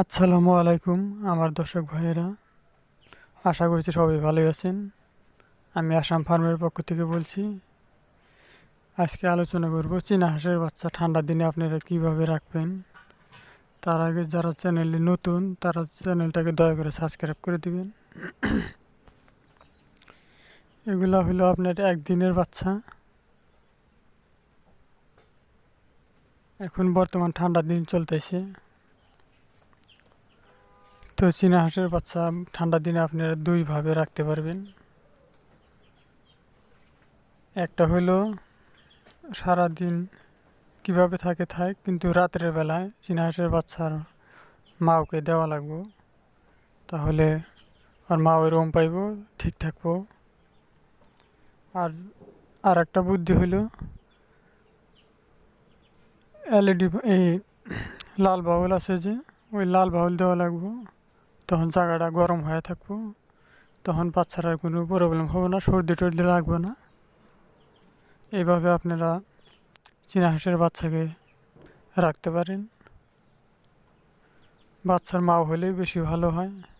আসসালামু আলাইকুম, আমার দর্শক ভাইয়েরা। আশা করছি সবাই ভালোই আছেন। আমি আসাম ফার্মের পক্ষ থেকে বলছি, আজকে আলোচনা করব চীনা হাঁসের বাচ্চা ঠান্ডা দিনে আপনারা কীভাবে রাখবেন। তার আগে যারা চ্যানেলে নতুন, তারা চ্যানেলটাকে দয়া করে সাবস্ক্রাইব করে দিবেন। এগুলো হলো আপনার একদিনের বাচ্চা। এখন বর্তমান ঠান্ডার দিন চলতেছে। তো চীনা হাঁসের বাচ্চা ঠান্ডার দিনে আপনারা দুইভাবে রাখতে পারবেন। একটা হলো, সারাদিন কীভাবে থাকে থাক, কিন্তু রাতের বেলায় চীনা হাঁসের বাচ্চার মাওকে দেওয়া লাগবো। তাহলে আর মা ওই রোম পাইব, ঠিক থাকব। আর আর একটা বুদ্ধি হলো এলইডি এই লাল বাউল আছে যে, ওই লাল বাউল দেওয়া লাগবো। তখন জায়গাটা গরম হয়ে থাকব। তখন বাচ্চারা কোনো প্রবলেম হবে না, সর্দি টর্দি লাগবে না। এইভাবে আপনারা চীনা হাঁসের বাচ্চাকে রাখতে পারেন। বাচ্চার মা হলেই বেশি ভালো হয়।